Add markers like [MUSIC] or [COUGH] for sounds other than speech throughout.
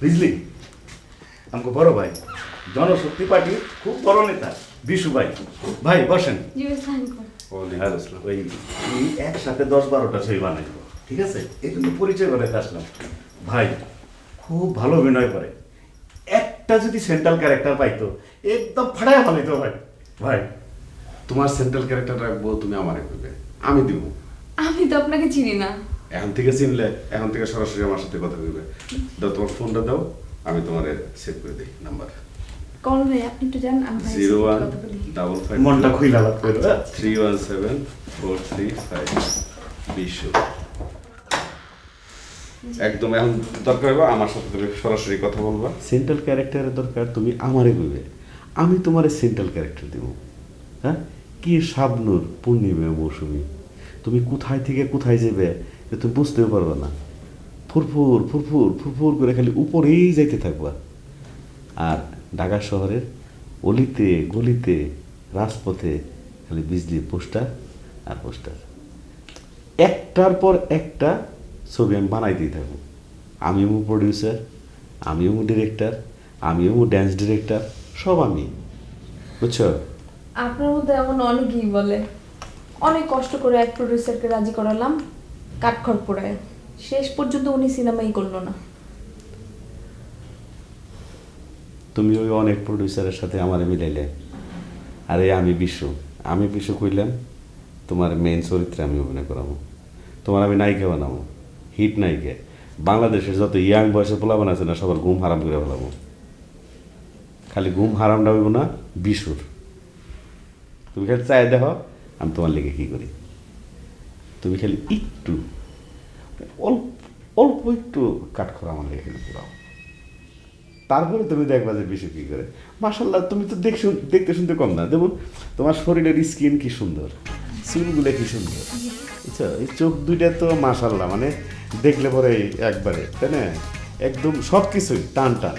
বুঝলি? আমাকে বড় ভাই জনশক্তি পার্টি খুব বড় নেতা বিশু ভাই। ভাই বসেন। ওই একসাথে দশ বারোটা ছবি বানাইব ঠিক আছে? এই জন্য পরিচয় বানাইতে আসলাম। ভাই খুব ভালো অভিনয় করে। একটা যদি সেন্ট্রাল ক্যারেক্টার পাইতো একদম ফাটায় বানাইতো ভাই। ভাই তোমার সেন্ট্রাল ক্যারেক্টার রাখব তুমি আমারে করবে আমি দিব আমি তো আপনাকে চিনি না। এখন থেকে চিনলে এখন থেকে সরাসরি আমার সাথে কথা কইবে দাও তোমার ফোনটা দাও আমি তোমারে সেভ করে দিই নাম্বার কল ভাই আপনি একটু যান আমি জিরো ওয়ান ডাবল ফাইভ মনটা খুইলা লাভ করে three one seven four three five বিশ্ব একদম এখন দরকার হবে আমার সাথে তুমি সরাসরি কথা বলবা। সেন্ট্রাল ক্যারেক্টারের দরকার তুমি আমারে কইবে আমি তোমারে সেন্ট্রাল ক্যারেক্টার দেব। হ্যাঁ? কি শাবনুর পূর্ণিমা মৌসুমী? তুমি কোথায় থেকে কোথায় যাবে যে তুমি বুঝতেও পারবে না। ফুরফুর ফুরফুর ফুরফুর করে খালি উপরেই যাইতে থাকবা। আর ঢাকা শহরের অলিতে, গলিতে, রাজপথে খালি বিজলি পোস্টার আর পোস্টার। একটার পর একটা ছবি আমি বানাইতেই থাকব। আমিও প্রডিউসার আমিও ডিরেক্টর আমিও ড্যান্স ডিরেক্টর সব আমি। বুঝছ? আপনার মধ্যে এমন অনেকেই বলে, অনেক কষ্ট করে এক প্রডিউসারকে রাজি করালাম। কাঠখড় পোড়ায়। শেষ পর্যন্ত উনি সিনেমাই করল না। তুমি ওই অনেক প্রডিউসারের সাথে আমার মিলাইলে। আরে, আমি বিশ্ব আমি বিশ্ব কইলাম, তোমার মেইন চরিত্রে আমি অভিনয় করাবো। তোমার আমি নায়িকা বানাবো। হিট নায়িকা। বাংলাদেশের যত ইয়াং বয়সে পোলাবান আছে না, সবার ঘুম হারাম করে ফেলাবো। খালি ঘুম হারামটা হইব না, বিশুর। তুমি খালি চাই দেখো, আমি তোমার লেগে কি করি। তুমি খালি একটু, অল্প অল্প একটু কাট করা আমার খালি পুরাও তারপরে তুমি দেখবা যে বেশি কি করে। মাসাল্লাহ তুমি তো দেখ দেখতে শুনতে কম না। দেখুন, তোমার শরীরের স্কিন কি সুন্দর, চুলগুলো কি সুন্দর। বুঝছ? এই চোখ দুইটা তো মাসাল্লাহ মানে দেখলে পরে একবারে, তাই না? একদম সব কিছুই টান টান।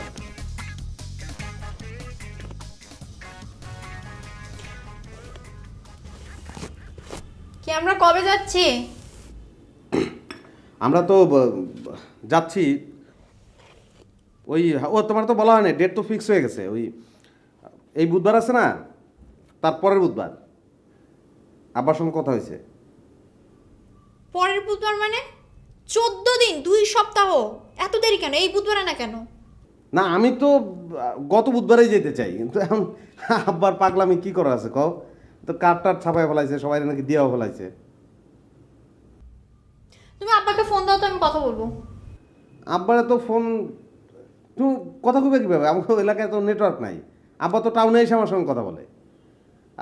কি আমরা কবে যাচ্ছি? [COUGHS] আমরা তো ব- যাচ্ছি ওই ও তোমার তো বলা হয়নি ডেট তো ফিক্স হয়ে গেছে ওই এই বুধবার আছে না? তারপরের বুধবার। আব্বার সঙ্গে কথা হয়েছে। পরের বুধবার মানে? চোদ্দ দিন দুই সপ্তাহ। এত দেরি কেন? এই বুধবারে না কেন? না আমি তো আহ, গত বুধবারেই যেতে চাই কিন্তু এখন আব্বার পাগলামি কি করা আছে কও? তো কার্ড টার্ড ছাপাই ফেলাইছে? সবাই নাকি দিয়েও ফেলাইছে? তুমি আব্বাকে ফোন দাও তো আমি কথা বলব। আব্বারে তো ফোন তুমি কথা কইবে কীভাবে? আমার এলাকায় তো নেটওয়ার্ক নাই। আব্বা তো টাউনে এসে আমার সঙ্গে কথা বলে।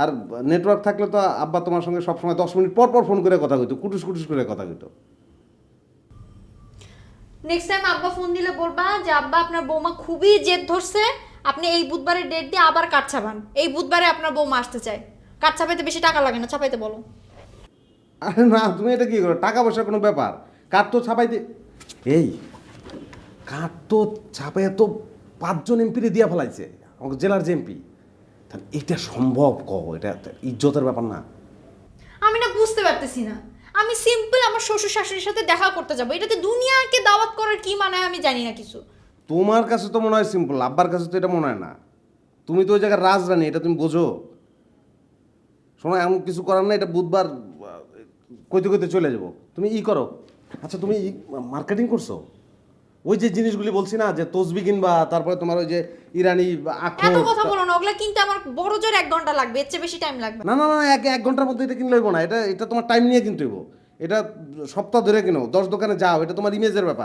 আর নেটওয়ার্ক থাকলে তো আব্বা তোমার সঙ্গে সবসময় দশ মিনিট পর পর ফোন করে কথা কইতো কুটুস কুটুস করে কথা কইতো। নেক্সট টাইম আব্বা ফোন দিলে বলবা যে আব্বা আপনার বৌমা খুবই জেদ ধরছে। আপনি এই বুধবারের ডেট দিয়ে আবার কাঠ ছাপান। এই বুধবারে আপনার বৌমা আসতে চায়। কাঠ ছাপাইতে বেশি টাকা লাগে না? ছাপাইতে বলো। আরে না তুমি এটা কি করো? টাকা পয়সার কোনো ব্যাপার? কার তো ছাপাইতে এই কাঠ তো ছাপাইয়া তো পাঁচজন এমপিরে দিয়া ফেলাইছে আমাকে জেলার যে এমপি। তাহলে এটা সম্ভব কহ এটা ইজ্জতের ব্যাপার না। আমি না বুঝতে পারতেছি না। আমি সিম্পল আমার শ্বশুর শাশুড়ির সাথে দেখা করতে যাব। এটাতে দুনিয়াকে দাওয়াত করার কি মানে আমি জানি না কিছু। তোমার কাছে তো মনে হয় সিম্পল আব্বার কাছে তো এটা মনে হয় না। তুমি তো ওই জায়গায় রাজরানী এটা তুমি বোঝো। শোনো এমন কিছু করার না এটা বুধবার কইতে কইতে চলে যাব। তুমি ই করো। আচ্ছা তুমি মার্কেটিং করছ? ওই যে জিনিসগুলি বলছি না যে তসবি কিনবা তারপরে তোমার ওই যে ইরানি আখো এত কথা বলো না ওগুলা কিনতে আমার বড় জোর এক ঘণ্টা লাগবে এর চেয়ে বেশি টাইম লাগবে। না। না না না এক এক ঘণ্টার মধ্যে এটা কিনলে হইবো না এটা এটা তোমার টাইম নিয়ে কিনতে হইব। এটা সপ্তাহ ধরে কিনো দশ দোকানে যাও এটা তোমার ইমেজের ব্যাপার।